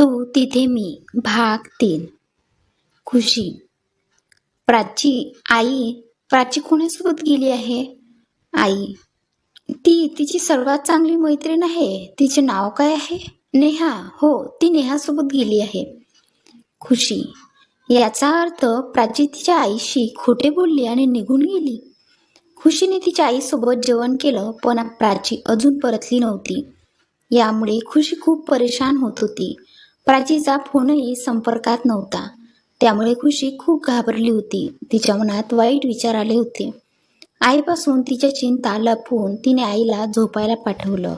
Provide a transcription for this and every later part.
तू तिथे मी भाग तीन खुशी. प्राची आई प्राची कोणासोबत गेली आहे? आई ती तिची सर्वात चांगली मैत्रीण आहे. तिचे नाव काय आहे? नेहा. हो ती नेहासोबत गेली आहे. खुशी. याचा अर्थ प्राची तिच्या आईशी खोटे बोलली आणि निघून गेली. खुशीने तिच्या आईसोबत जेवण केलं पण प्राची अजून परतली नव्हती. यामुळे खुशी खूप परेशान होत होती. प्राचीचा फोनही संपर्कात नव्हता. त्यामुळे खुशी खूप घाबरली होती. तिच्या मनात वाईट विचार आले होते. आईपासून तिच्या चिंता लपवून तिने आईला झोपायला पाठवलं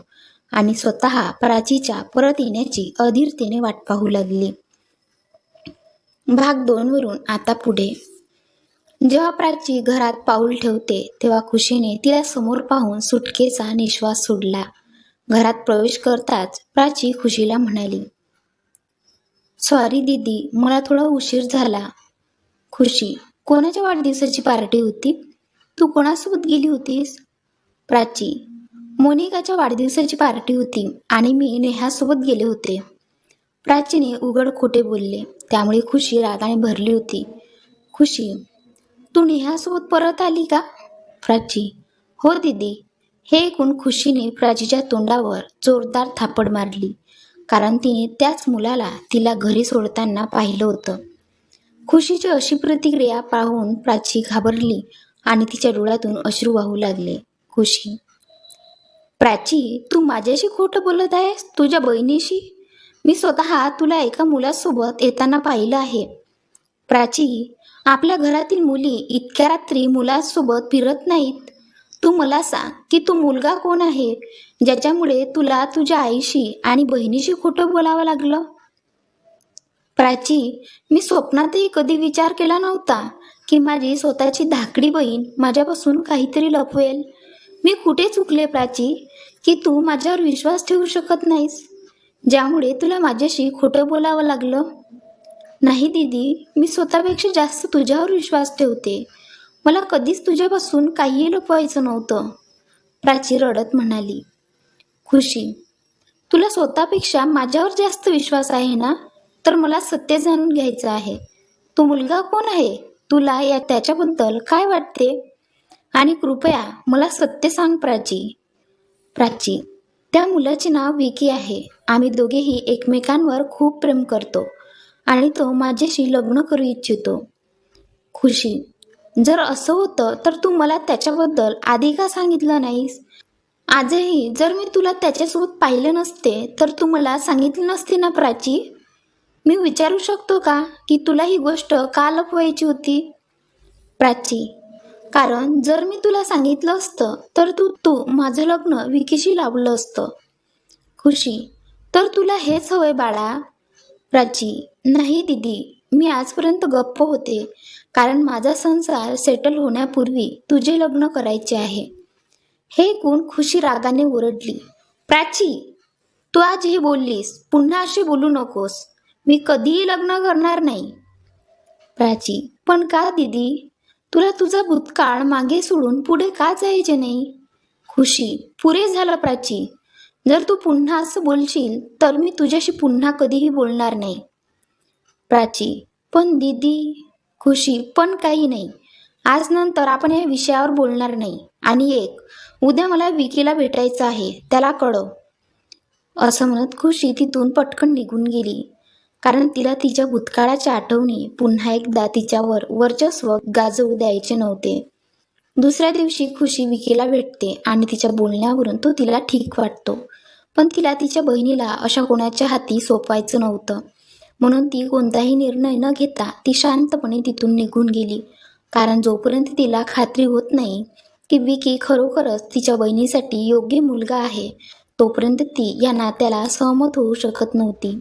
आणि स्वतः प्राचीच्या परत येण्याची अधीरतेने वाट पाहू लागली. भाग दोन वरून आता पुढे. जेव्हा प्राची घरात पाऊल ठेवते तेव्हा खुशीने तिला समोर पाहून सुटकेचा निश्वास सोडला. घरात प्रवेश करताच प्राची खुशीला म्हणाली सॉरी दीदी. मला थोडा उशीर झाला. खुशी कोणाच्या वाढदिवसाची पार्टी होती? तू कोणासोबत गेली होतीस? प्राची मोनिकाच्या वाढदिवसाची पार्टी होती आणि मी नेहासोबत गेले होते. प्राचीने उघड खोटे बोलले. त्यामुळे खुशी रागाने भरली होती. खुशी तू नेहासोबत परत आली का? प्राची हो दीदी. हे ऐकून खुशीने प्राचीच्या तोंडावर जोरदार थापड मारली. कारण तिने त्याच मुलाला तिला घरी सोडताना पाहिलं होतं. खुशीची अशी प्रतिक्रिया पाहून प्राची घाबरली आणि तिच्या डोळ्यातून अश्रू वाहू लागले. खुशी प्राची तू माझ्याशी खोटं बोलत आहेस? तुझ्या बहिणीशी? मी स्वतः तुला एका मुलासोबत येताना पाहिलं आहे. प्राची आपल्या घरातील मुली इतक्या रात्री मुलासोबत फिरत नाहीत. तू मला सांग की तू मुलगा कोण आहे? ज्याच्यामुळे तुला तुझ्या आईशी आणि बहिणीशी खोटं बोलावं लागलं? प्राची मी स्वप्नातही कधी विचार केला नव्हता की माझी स्वतःची धाकडी बहीण माझ्यापासून काहीतरी लपवेल. मी कुठे चुकले प्राची की तू माझ्यावर विश्वास ठेवू शकत नाहीस? ज्यामुळे तुला माझ्याशी खोटं बोलावं लागलं? नाही दीदी मी स्वतःपेक्षा जास्त तुझ्यावर विश्वास ठेवते. मला कधीच तुझ्यापासून काहीही लपवायचं नव्हतं. प्राची रडत म्हणाली खुशी तुला स्वतःपेक्षा माझ्यावर जास्त विश्वास आहे ना? तर मला सत्य जाणून घ्यायचं आहे. तो मुलगा कोण आहे? तुला या त्याच्याबद्दल काय वाटते? आणि कृपया मला सत्य सांग प्राची. प्राची त्या मुलाचे नाव विकी आहे. आम्ही दोघेही एकमेकांवर खूप प्रेम करतो आणि तो माझ्याशी लग्न करू इच्छितो. खुशी जर असं होतं तर तू मला त्याच्याबद्दल आधी का सांगितलं नाहीस? आजही जर मी तुला त्याच्यासोबत पाहिलं नसते तर तू मला सांगितली नसते ना प्राची? मी विचारू शकतो का की तुला ही गोष्ट का लपवायची होती? प्राची कारण जर मी तुला सांगितलं असतं तर तू तू माझं लग्न विकीशी लावलं असतं. खुशी तर तुला हेच हवंय बाळा. प्राची नाही दिदी. मी आजपर्यंत गप्प होते. कारण माझा संसार सेटल होण्यापूर्वी तुझे लग्न करायचे आहे. हे कोण खुशी रागाने ओरडली. प्राची तू आज हे बोललीस. पुन्हा असे बोलू नकोस. मी कधीही लग्न करणार नाही. प्राची पण का दिदी? तुला तुझा भूतकाळ मागे सोडून पुढे का जायचे नाही? खुशी पुरे झालं प्राची. जर तू पुन्हा असं बोलशील तर मी तुझ्याशी पुन्हा कधीही बोलणार नाही. प्राची. पण दीदी खुशी पण काही नाही. आज नंतर आपण या विषयावर बोलणार नाही. आणि एक उद्या मला विकीला भेटायचं आहे त्याला कळव. असं म्हणत खुशी तिथून पटकन निघून गेली. कारण तिला तिच्या भूतकाळाच्या आठवणी पुन्हा एकदा तिच्यावर वर्चस्व गाजवू द्यायचे नव्हते. दुसऱ्या दिवशी खुशी विकीला भेटते आणि तिच्या बोलण्यावरून तो तिला ठीक वाटतो. पण तिला तिच्या बहिणीला अशा कोणाच्या हाती सोपवायचं नव्हतं. म्हणून ती कोणताही निर्णय न घेता ती शांतपणे तिथून निघून गेली. कारण जोपर्यंत तिला खात्री होत नाही की विकी खरोखरच तिच्या बहिणीसाठी योग्य मुलगा आहे तोपर्यंत ती या नात्याला सहमत होऊ शकत नव्हती.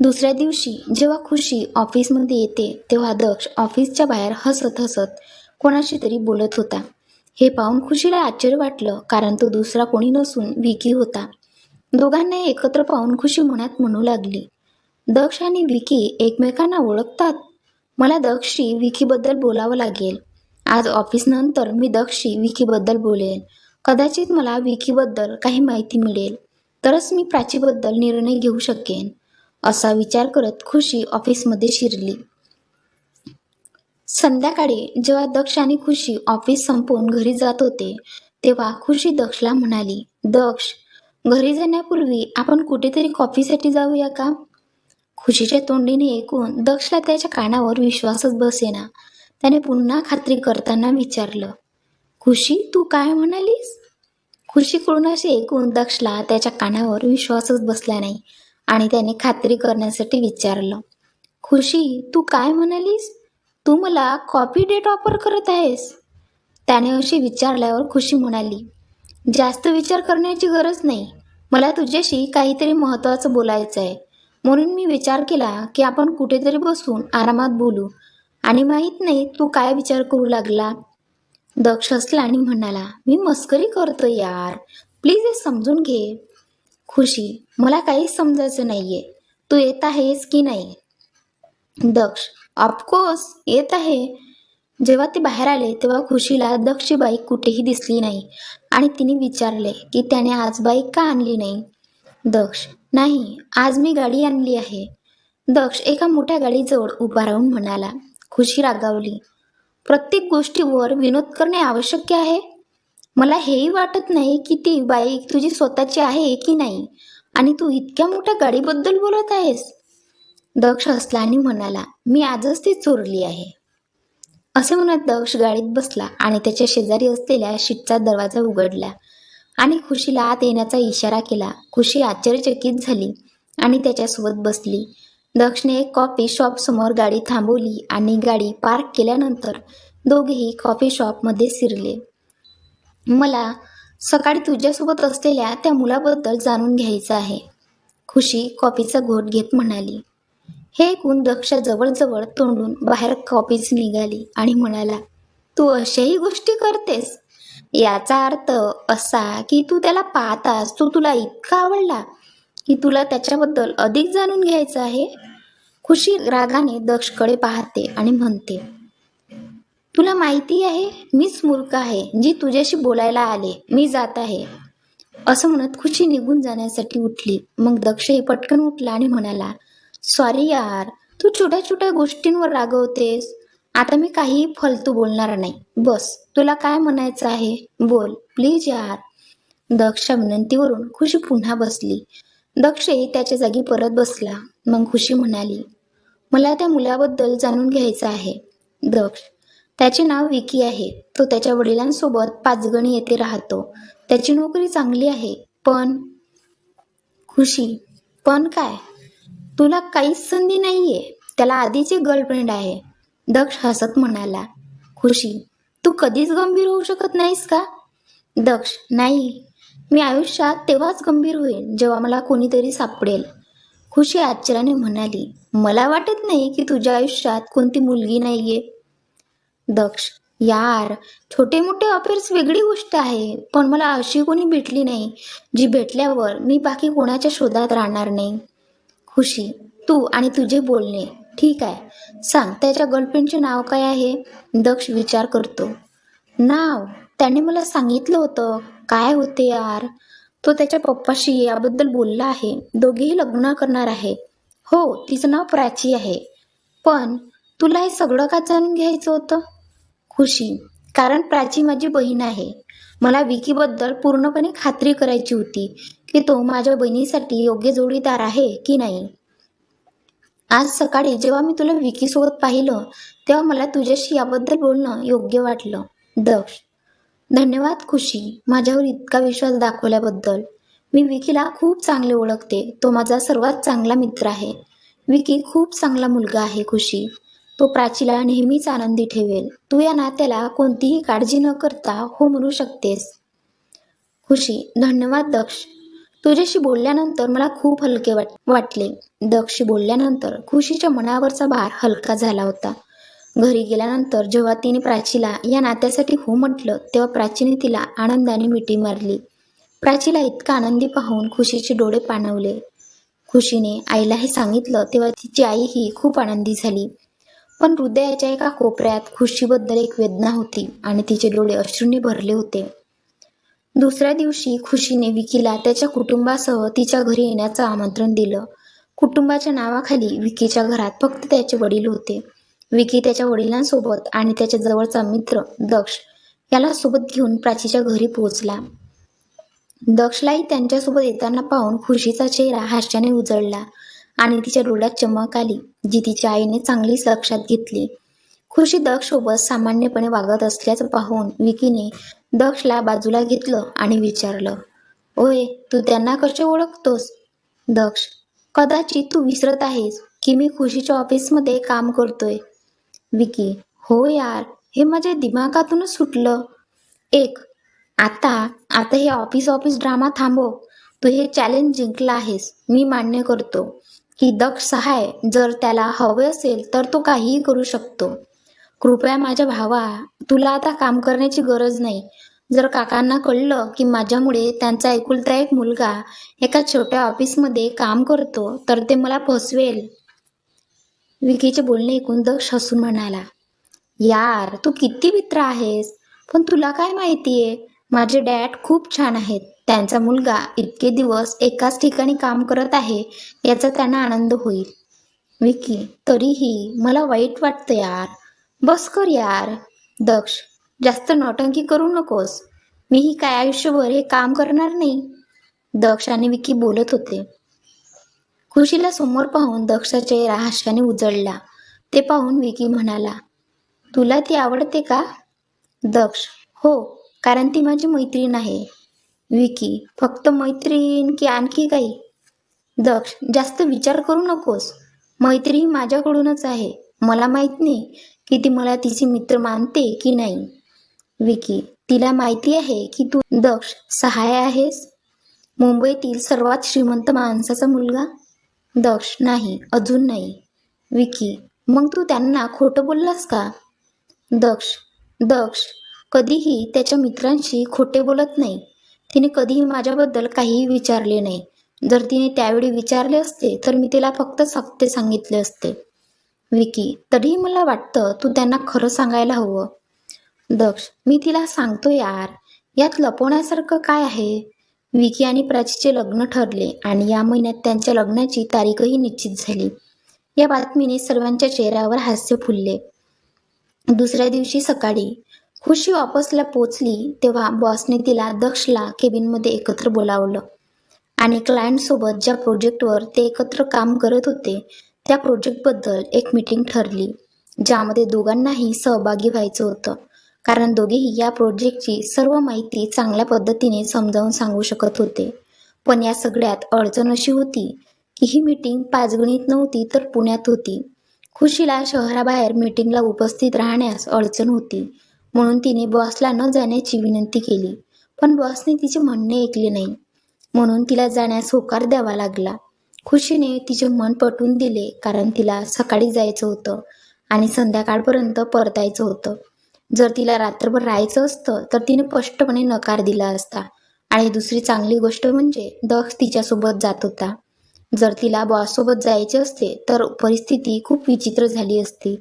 दुसऱ्या दिवशी जेव्हा खुशी ऑफिसमध्ये येते तेव्हा दक्ष ऑफिसच्या बाहेर हसत हसत कोणाशी तरी बोलत होता. हे पाहून खुशीला आश्चर्य वाटलं कारण तो दुसरा कोणी नसून विकी होता. दोघांना एकत्र पाहून खुशी मनात म्हणू लागली. दक्ष आणि विकी एकमेकांना ओळखतात. मला दक्षशी विकीबद्दल बोलावं लागेल. आज ऑफिसनंतर मी दक्षशी विकीबद्दल बोलेन. कदाचित मला विकीबद्दल काही माहिती मिळेल. तरच मी प्राचीबद्दल निर्णय घेऊ शकेन. असा विचार करत खुशी ऑफिसमध्ये शिरली. संध्याकाळी जेव्हा दक्ष आणि खुशी ऑफिस संपवून घरी जात होते तेव्हा खुशी दक्षला म्हणाली दक्ष घरी जाण्यापूर्वी आपण कुठेतरी कॉफीसाठी जाऊया का? खुशीच्या तोंडीने ऐकून दक्षला त्याच्या कानावर विश्वासच बसेना. त्याने पुन्हा खात्री करताना विचारलं खुशी तू काय म्हणालीस? खुशीकडून असे ऐकून दक्षला त्याच्या कानावर विश्वासच बसला नाही आणि त्याने खात्री करण्यासाठी विचारलं खुशी तू काय म्हणालीस? तू मला कॉपी डेट ऑफर करत आहेस. त्याने अशी विचारल्यावर खुशी म्हणाली जास्त विचार करण्याची गरज नाही. मला तुझ्याशी काहीतरी महत्त्वाचं बोलायचं आहे म्हणून मी विचार केला की आपण कुठेतरी बसून आरामात बोलू. आणि माहीत नाही तू काय विचार करू लागला. दक्ष हसला आणि म्हणाला मी मस्करी करतो यार. प्लीज हे समजून घे. खुशी मला काहीच समजायचं नाहीये. तू येत आहेस की नाही? दक्ष ऑफकोर्स येत आहे. जेव्हा ते बाहेर आले तेव्हा खुशीला दक्षची बाईक कुठेही दिसली नाही. आणि तिने विचारले की त्याने आज बाईक का आणली नाही? दक्ष नाही आज मी गाडी आणली आहे. दक्ष एका मोठ्या गाडीजवळ उभा राहून म्हणाला खुशी रागावली प्रत्येक गोष्टीवर विनोद करणे आवश्यक आहे? मला हेही वाटत नाही की ती बाईक तुझी स्वतःची आहे की नाही आणि तू इतक्या मोठ्या गाडीबद्दल बोलत आहेस? दक्ष हसला आणि म्हणाला मी आजच ती चोरली आहे. असे म्हणत दक्ष गाडीत बसला आणि त्याच्या शेजारी असलेल्या शीटचा दरवाजा उघडला. आणि खुशीला आत येण्याचा इशारा केला. खुशी आश्चर्यचकित झाली आणि त्याच्यासोबत बसली. दक्षने एक कॉफी शॉप समोर गाडी थांबवली आणि गाडी पार्क केल्यानंतर दोघेही कॉफी शॉपमध्ये शिरले. मला सकाळी तुझ्यासोबत असलेल्या त्या मुलाबद्दल जाणून घ्यायचं आहे. खुशी कॉफीचा घोट घेत म्हणाली. हे ऐकून दक्ष जवळजवळ तोंडून बाहेर कॉफीच निघाली आणि म्हणाला तू अशाही गोष्टी करतेस? याचा अर्थ असा की तू त्याला पाहतास तो तुला इतका आवडला की तुला त्याच्याबद्दल अधिक जाणून घ्यायचं आहे. खुशी रागाने दक्षकडे पाहते आणि म्हणते तुला माहिती आहे मीच मूर्ख आहे जी तुझ्याशी बोलायला आले मी जात आहे. असं म्हणत खुशी निघून जाण्यासाठी उठली. मग दक्ष हे पटकन उठला आणि म्हणाला सॉरी यार तू छोट्या छोट्या गोष्टींवर रागवतेस. आता मी काही फालतू बोलणार नाही. बस तुला काय म्हणायचं आहे? बोल प्लीज यार. दक्षच्या विनंतीवरून खुशी पुन्हा बसली. दक्षही त्याच्या जागी परत बसला. मग खुशी म्हणाली मला त्या मुलाबद्दल जाणून घ्यायचं आहे. दक्ष त्याचे नाव विकी आहे. तो त्याच्या वडिलांसोबत पाचगणी येथे राहतो. त्याची नोकरी चांगली आहे. पण खुशी पण काय? तुला काहीच संधी नाहीये. त्याला आधीची गर्लफ्रेंड आहे. दक्ष हसत म्हणाला खुशी तू कधीच गंभीर होऊ शकत नाहीस का? दक्ष नाही. मी आयुष्यात तेव्हाच गंभीर होईल जेव्हा मला कोणीतरी सापडेल. खुशी आश्चर्याने म्हणाली मला वाटत नाही की तुझ्या आयुष्यात कोणती मुलगी नाहीये. दक्ष यार छोटे मोठे अफेअर्स वेगळी गोष्ट आहे पण मला अशी कोणी भेटली नाही जी भेटल्यावर मी बाकी कोणाच्या शोधात राहणार नाही. खुशी तू आणि तुझे बोलणे ठीक आहे. सांग त्याच्या गर्लफ्रेंडचे नाव काय आहे? दक्ष विचार करतो. नाव? त्याने मला सांगितलं होतं. काय होते यार? तो त्याच्या पप्पाशी याबद्दल बोलला आहे. दोघेही लग्न करणार आहे. हो तिचं नाव प्राची आहे. पण तुला हे सगळं का जाणून घ्यायचं होतं? खुशी. कारण प्राची माझी बहीण आहे. मला विकीबद्दल पूर्णपणे खात्री करायची होती की तो माझ्या बहिणीसाठी योग्य जोडीदार आहे की नाही. आज सकाळी जेव्हा मी तुला विकीसोबत पाहिलं तेव्हा मला तुझ्याशी याबद्दल बोलणं योग्य वाटलं. दक्ष. धन्यवाद खुशी. माझ्यावर इतका विश्वास दाखवल्याबद्दल. मी विकीला खूप चांगले ओळखते. तो माझा सर्वात चांगला मित्र आहे. विकी खूप चांगला मुलगा आहे खुशी. तो प्राचीला नेहमीच आनंदी ठेवेल. तू या नात्याला कोणतीही काळजी न करता हो म्हणू शकतेस. खुशी. धन्यवाद दक्ष. तुझ्याशी बोलल्यानंतर मला खूप हलके वाट वाटले. दक्षशी बोलल्यानंतर खुशीच्या मनावरचा भार हलका झाला होता. घरी गेल्यानंतर जेव्हा तिने प्राचीला या नात्यासाठी हो म्हटलं तेव्हा प्राचीने तिला आनंदाने मिठी मारली. प्राचीला इतका आनंदी पाहून खुशीचे डोळे पाणवले. खुशीने आईला हे सांगितलं तेव्हा तिची आई ही खूप आनंदी झाली. पण हृदयाच्या एका कोपऱ्यात खुशीबद्दल एक वेदना होती आणि तिचे डोळे अश्रूंनी भरले होते. दुसऱ्या दिवशी खुशीने विकीला त्याच्या कुटुंबासह तिच्या घरी येण्याचं आमंत्रण दिलं. कुटुंबाच्या नावाखाली विकीच्या घरात फक्त त्याचे वडील होते. विकी त्याच्या वडिलांसोबत आणि त्याच्या जवळचा मित्र दक्ष याला सोबत घेऊन प्राचीच्या घरी पोहोचला. दक्षलाही त्यांच्यासोबत येताना पाहून खुशीचा चेहरा हास्याने उजळला आणि तिच्या डोळ्यात चमक आली जी तिच्या आईने चांगलीच लक्षात घेतली. खुशी दक्षसोबत सामान्यपणे वागत असल्याचं पाहून विकीने दक्षला बाजूला घेतलं आणि विचारलं ओय तू त्यांना कसे ओळखतोस? दक्ष कदाचित तू विसरत आहेस की मी खुशीच्या ऑफिसमध्ये काम करतोय. विकी हो यार हे माझ्या दिमागातूनच सुटलं. एक आता आता हे ऑफिस ऑफिस ड्रामा थांबव. तू हे चॅलेंज जिंकला आहेस मी मान्य करतो. की दक्ष सहाय जर त्याला हवे असेल तर तो काहीही करू शकतो. कृपया माझ्या भावा तुला आता काम करण्याची गरज नाही. जर काकांना कळलं की माझ्यामुळे त्यांचा एकुलता एक मुलगा एका छोट्या ऑफिसमध्ये काम करतो तर ते मला फसवेल. विकीचे बोलणे ऐकून दक्ष हसून म्हणाला यार तू किती मित्र आहेस? पण तुला काय माहिती आहे माझे डॅड खूप छान आहेत. त्यांचा मुलगा इतके दिवस एकाच ठिकाणी काम करत आहे याचा त्यांना आनंद होईल. विकी तरीही मला वाईट वाटतं यार. बस कर यार. दक्ष जास्त नौटंकी करू नकोस. मीही काय आयुष्यभर हे काम करणार नाही. दक्ष आणि विकी बोलत होते. खुशीला समोर पाहून दक्षचा चेहरा हास्याने उजळला. ते पाहून विकी म्हणाला तुला ती आवडते का? दक्ष हो कारण ती माझी मैत्रीण आहे. विकी फक्त मैत्रीण की आणखी काही? दक्ष जास्त विचार करू नकोस. मैत्री माझ्याकडूनच आहे. मला माहीत नाही. की ती मला तिचे मित्र मानते की नाही? विकी तिला माहिती आहे की तू दक्ष सहाय आहेस? मुंबईतील सर्वात श्रीमंत माणसाचा मुलगा? दक्ष नाही अजून नाही. विकी मग तू त्यांना खोटं बोललास का? दक्ष दक्ष कधीही त्याच्या मित्रांशी खोटे बोलत नाही. तिने कधीही माझ्याबद्दल काहीही विचारले नाही. जर तिने त्यावेळी विचारले असते तर मी तिला फक्त सत्य सांगितले असते. विकी तरीही मला वाटतं तू त्यांना खरं सांगायला हवं. दक्ष मी तिला सांगतो यार यात लपवण्यासारखं काय आहे? विकी आणि प्राचीचे लग्न ठरले आणि या महिन्यात त्यांच्या लग्नाची तारीखही निश्चित झाली. या बातमीने सर्वांच्या चेहऱ्यावर हास्य फुलले. दुसऱ्या दिवशी सकाळी खुशी ऑफिसला पोचली तेव्हा बॉसने तिला दक्षला केबिनमध्ये एकत्र बोलावलं. आणि क्लायंटसोबत ज्या प्रोजेक्टवर ते एकत्र काम करत होते त्या प्रोजेक्टबद्दल एक मीटिंग ठरली ज्यामध्ये दोघांनाही सहभागी व्हायचं होतं. कारण दोघेही या प्रोजेक्टची सर्व माहिती चांगल्या पद्धतीने समजावून सांगू शकत होते. पण या सगळ्यात अडचण अशी होती की ही मीटिंग पाचगणीत नव्हती तर पुण्यात होती. खुशीला शहराबाहेर मीटिंगला उपस्थित राहण्यास अडचण होती म्हणून तिने बॉसला न जाण्याची विनंती केली. पण बॉसने तिचे म्हणणे ऐकले नाही म्हणून तिला जाण्यास होकार द्यावा लागला. खुशीने तिचे मन पटवून दिले कारण तिला सकाळी जायचं होतं आणि संध्याकाळपर्यंत परतायचं होतं. जर तिला रात्रभर राहायचं असतं तर तिने स्पष्टपणे नकार दिला असता. आणि दुसरी चांगली गोष्ट म्हणजे दक्ष तिच्यासोबत जात होता. जर तिला बॉससोबत जायचे असते तर परिस्थिती खूप विचित्र झाली असती.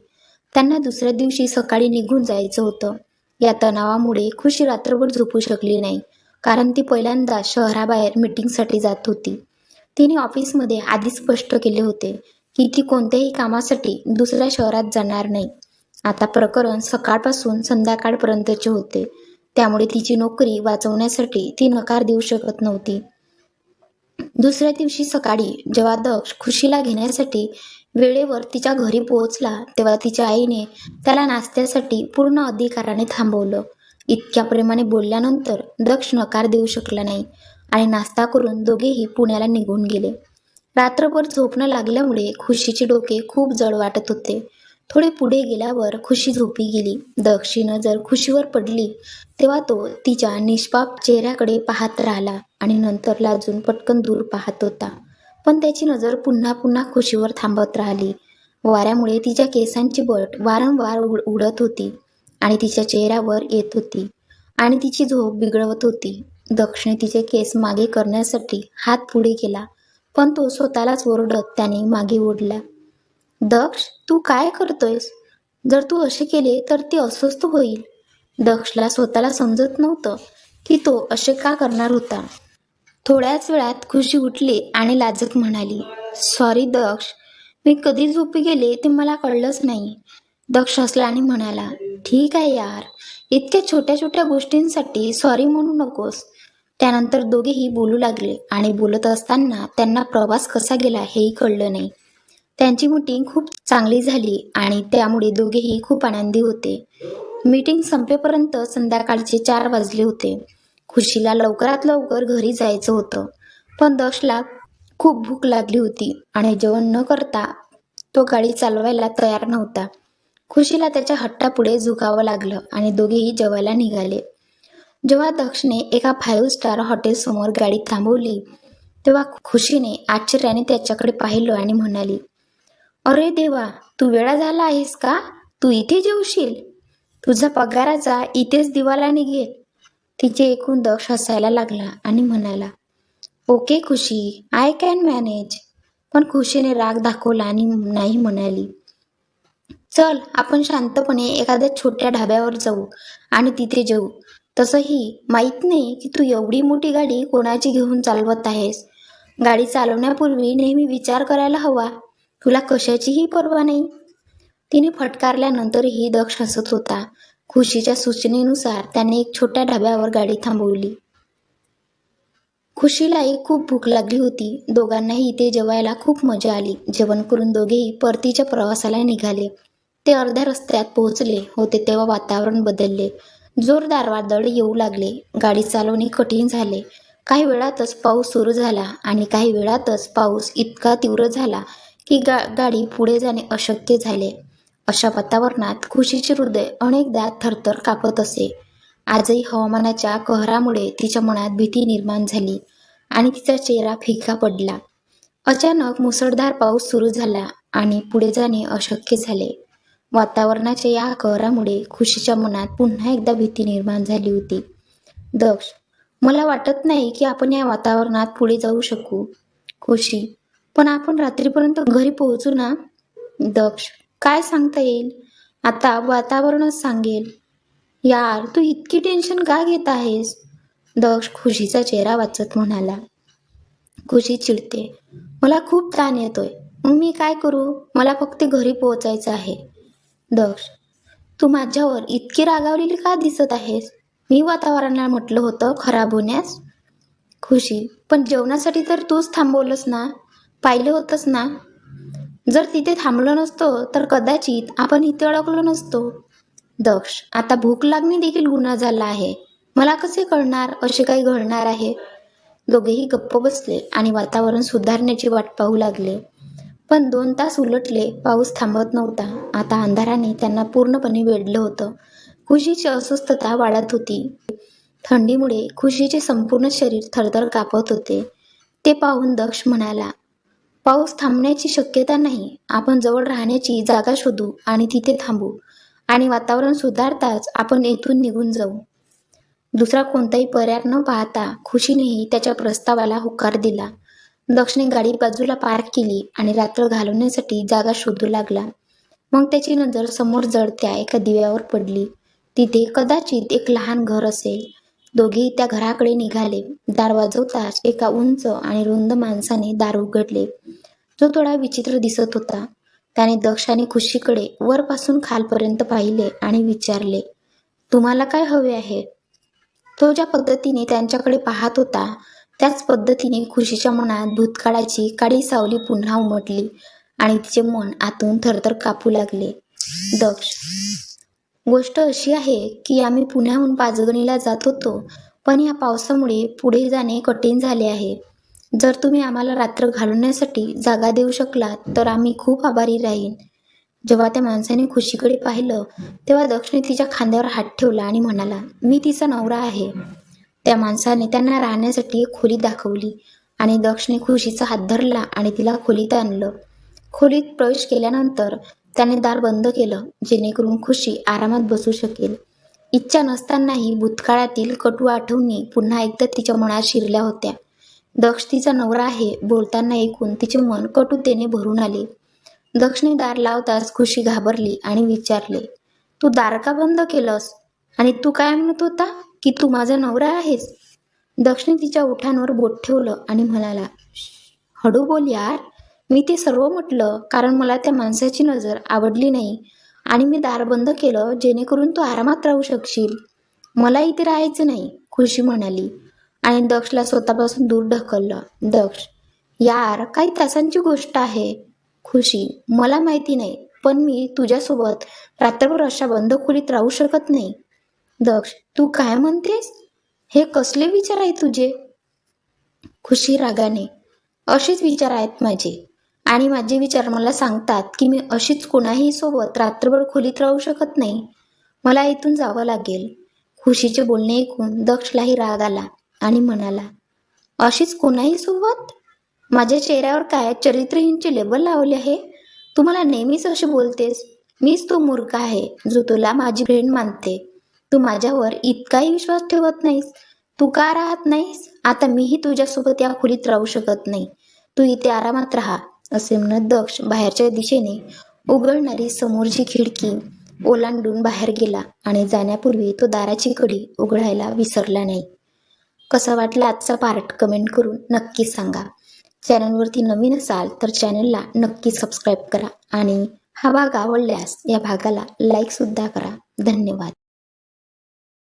त्यांना दुसऱ्या दिवशी सकाळी निघून जायचं होतं. या तणावामुळे खुशी रात्रभर झोपू शकली नाही कारण ती पहिल्यांदा शहराबाहेर मीटिंगसाठी जात होती. तिने ऑफिसमध्ये आधीच स्पष्ट केले होते की ती कोणत्याही कामासाठी दुसऱ्या शहरात जाणार नाही. आता प्रकरण सकाळपासून संध्याकाळपर्यंतचे होते. त्यामुळे तिची नोकरी वाचवण्यासाठी ती नकार देऊ शकत नव्हती. दुसऱ्या दिवशी सकाळी जेव्हा दक्ष खुशीला घेण्यासाठी वेळेवर तिच्या घरी पोहोचला तेव्हा तिच्या आईने त्याला नाश्त्यासाठी पूर्ण अधिकाराने थांबवलं. इतक्या प्रेमाने बोलल्यानंतर दक्ष नकार देऊ शकला नाही. आणि नाश्ता करून दोघेही पुण्याला निघून गेले. रात्रभर झोपणं लागल्यामुळे खुशीचे डोके खूप जड वाटत होते. थोडे पुढे गेल्यावर खुशी झोपी गेली. दक्षिण जर खुशीवर पडली तेव्हा तो तिच्या निष्पाप चेहऱ्याकडे पाहत राहिला आणि नंतर लाजून पटकन दूर पाहत होता. पण त्याची नजर पुन्हा पुन्हा खुशीवर थांबत राहिली. वाऱ्यामुळे तिच्या केसांची बट वारंवार उड उडत होती आणि तिच्या चेहऱ्यावर येत होती आणि तिची झोप बिघडवत होती. दक्षिणे तिचे केस मागे करण्यासाठी हात पुढे केला पण तो स्वतःलाच ओरडत त्याने मागे ओढला. दक्ष तू काय करतोयस? जर तू असे केले तर ते अस्वस्थ होईल. दक्षला स्वतःला समजत नव्हतं की तो असे का करणार होता. थोड्याच वेळात खुशी उठली आणि लाजत म्हणाली सॉरी दक्ष मी कधी झोपी गेले ते मला कळलंच नाही. दक्ष हसला आणि म्हणाला ठीक आहे यार इतक्या छोट्या छोट्या गोष्टींसाठी सॉरी म्हणू नकोस. त्यानंतर दोघेही बोलू लागले आणि बोलत असताना त्यांना प्रवास कसा गेला हेही कळलं नाही. त्यांची मीटिंग खूप चांगली झाली आणि त्यामुळे दोघेही खूप आनंदी होते. मीटिंग संपेपर्यंत संध्याकाळचे चार वाजले होते. खुशीला लवकरात लवकर घरी जायचं होतं. पण दशला खूप भूक लागली होती आणि जेवण न करता तो गाडी चालवायला तयार नव्हता. खुशीला त्याच्या हट्टापुढे झुकावं लागलं आणि दोघेही जेवायला निघाले. जेव्हा दक्षने एका फाईव्ह स्टार हॉटेलसमोर गाडी थांबवली तेव्हा खुशीने आश्चर्याने त्याच्याकडे पाहिलं आणि म्हणाली अरे देवा तू वेळा झाला आहेस का? तू इथे जेवशील? तुझा पगाराचा इथेच दिवाला निघेल. तिचे एकूण दक्ष हसायला लागला आणि म्हणाला okay Khushi I can manage. पण खुशीने राग दाखवला आणि नाही म्हणाली. चल आपण शांतपणे एखाद्या छोट्या ढाब्यावर जाऊ आणि तिथे जेऊ. तसंही माहीत नाही की तू एवढी मोठी गाडी कोणाची घेऊन चालवत आहेस. गाडी चालवण्यापूर्वी नेहमी विचार करायला हवा तुला कशाचीही पर्वा नाही. तिने फटकारल्यानंतरही दक्ष हसत होता. खुशीच्या सूचनेनुसार त्याने एक छोट्या ढाब्यावर गाडी थांबवली. खुशीलाही खूप भूक लागली होती. दोघांनाही इथे जेवायला खूप मजा आली. जेवण करून दोघेही परतीच्या प्रवासाला निघाले. ते अर्ध्या रस्त्यात पोहोचले होते तेव्हा वातावरण बदलले. जोरदार वादळ येऊ लागले. गाडी चालवणे कठीण झाले. काही वेळातच पाऊस सुरू झाला आणि काही वेळातच पाऊस इतका तीव्र झाला की गा गाडी पुढे जाणे अशक्य झाले. अशा वातावरणात खुशीचे हृदय अनेकदा थरथर कापत असे. आजही हवामानाच्या कहरामुळे तिच्या मनात भीती निर्माण झाली आणि तिचा चेहरा फिका पडला. अचानक मुसळधार पाऊस सुरू झाला आणि पुढे जाणे अशक्य झाले. वातावरणाच्या या कहरामुळे खुशीच्या मनात पुन्हा एकदा भीती निर्माण झाली होती. दक्ष मला वाटत नाही की आपण या वातावरणात पुढे जाऊ शकू. खुशी पण आपण रात्रीपर्यंत घरी पोहोचू ना? दक्ष काय सांगता येईल? आता वातावरणच सांगेल. यार तू इतकी टेन्शन का घेत आहेस? दक्ष खुशीचा चेहरा वाचत म्हणाला. खुशी चिडते. मला खूप ताण येतोय. मग मी काय करू? मला फक्त घरी पोहोचायचं आहे. दक्ष तू माझ्यावर इतकी रागावलेली का दिसत आहेस? मी वातावरणाला म्हटलं होतं खराब होण्यास. खुशी पण जेवणासाठी तर तूच थांबवलंस ना? पाहिलं होतंस ना? जर तिथे थांबलो नसतो तर कदाचित आपण इथे अडकलो नसतो. दक्ष आता भूक लागणे देखील गुन्हा झाला आहे. मला कसे कळणार? असे काही घडणार आहे? दोघेही गप्प बसले आणि वातावरण सुधारण्याची वाट पाहू लागले. पण दोन तास उलटले पाऊस थांबत नव्हता. आता अंधाराने त्यांना पूर्णपणे वेढलं होतं. खुशीची अस्वस्थता वाढत होती. थंडीमुळे खुशीचे संपूर्ण शरीर थरथर कापत होते. ते पाहून दक्ष म्हणाला पाऊस थांबण्याची शक्यता नाही. आपण जवळ राहण्याची जागा शोधू आणि तिथे थांबू. आणि वातावरण सुधारताच आपण येथून निघून जाऊ. दुसरा कोणताही पर्याय न पाहता खुशीनेही त्याच्या प्रस्तावाला होकार दिला. दक्षने गाडी बाजूला पार्क केली आणि रात्र घालवण्यासाठी जागा शोधू लागला. मग त्याची नजर समोर जळत्या एका दिव्यावर पडली. तिथे कदाचित एक लहान घर असेल. दोघेही त्या घराकडे निघाले. दार वाजवताच एका उंच आणि रुंद माणसाने दार उघडले. जो थोडा विचित्र दिसत होता. त्याने दक्ष आणि खुशीकडे वरपासून खालपर्यंत पाहिले आणि विचारले तुम्हाला काय हवे आहे? तो ज्या पद्धतीने त्यांच्याकडे पाहत होता त्याच पद्धतीने खुशीच्या मनात भूतकाळाची काळी सावली पुन्हा उमटली आणि तिचे मन आतून थरथर कापू लागले. दक्ष. गोष्ट अशी आहे की आम्ही पुण्याहून पाचगणीला जात होतो पण या पावसामुळे पुढे जाणे कठीण झाले आहे. जर तुम्ही आम्हाला रात्र घालवण्यासाठी जागा देऊ शकलात तर आम्ही खूप आभारी राहीन. जेव्हा त्या माणसाने खुशीकडे पाहिलं तेव्हा दक्षने तिच्या खांद्यावर हात ठेवला आणि म्हणाला मी तिचा नवरा आहे. त्या माणसाने त्यांना राहण्यासाठी एक खोली दाखवली आणि दक्षने खुशीचा हात धरला आणि तिला खोलीत आणलं. खोलीत प्रवेश केल्यानंतर त्याने दार बंद केलं जेणेकरून खुशी आरामात बसू शकेल. इच्छा नसतानाही भूतकाळातील कटू आठवणी पुन्हा एकदा तिच्या मनात शिरल्या होत्या. दक्ष तिचा नवरा आहे बोलताना ऐकून तिचे मन कटुतेने भरून आले. दक्षने दार लावताच खुशी घाबरली आणि विचारले तू दार का बंद केलंस? आणि तू काय म्हणत होता? की तू माझा नवरा आहेस? दक्षने तिच्या ओठांवर बोट ठेवलं आणि म्हणाला हडू हळू बोल यार. मी ते सर्व म्हटलं कारण मला त्या माणसाची नजर आवडली नाही आणि मी दार बंद केलं जेणेकरून तू आरामात राहू शकशील. मला इथे राहायचं नाही खुशी म्हणाली आणि दक्षला स्वतःपासून दूर ढकललं. दक्ष यार काही तासांची गोष्ट आहे. खुशी मला माहिती नाही पण मी तुझ्यासोबत रात्रभर अशा बंद खोलीत राहू शकत नाही. दक्ष तू काय म्हणतेस? हे कसले विचार आहे तुझे? खुशी रागाने. असेच विचार आहेत माझे. आणि माझे विचार मला सांगतात की मी अशीच कोणाही सोबत रात्रभर खोलीत राहू शकत नाही. मला इथून जावं लागेल. खुशीचे बोलणे ऐकून दक्षलाही राग आला आणि म्हणाला अशीच कोणाही सोबत? माझ्या चेहऱ्यावर काय चरित्रहीनचे लेबल लावले आहे? तू मला नेहमीच असे बोलतेस. मीच तो मूर्ख आहे जो तुला माझी फ्रेंड मानते. तू माझ्यावर इतकाही विश्वास ठेवत नाहीस. तू का राहत नाहीस? आता मीही तुझ्यासोबत या खोलीत राहू शकत नाही. तू इथे आरामात राहा असे म्हणत दक्ष बाहेरच्या दिशेने उघडणारी समोरची खिडकी ओलांडून बाहेर गेला आणि जाण्यापूर्वी तो दाराची कडी उघडायला विसरला नाही. कसा वाटला आजचा पार्ट? कमेंट करून नक्की सांगा. चॅनलवरती नवीन असाल तर चॅनलला नक्की सबस्क्राईब करा आणि हा भाग आवडल्यास या भागाला लाईकसुद्धा करा. धन्यवाद.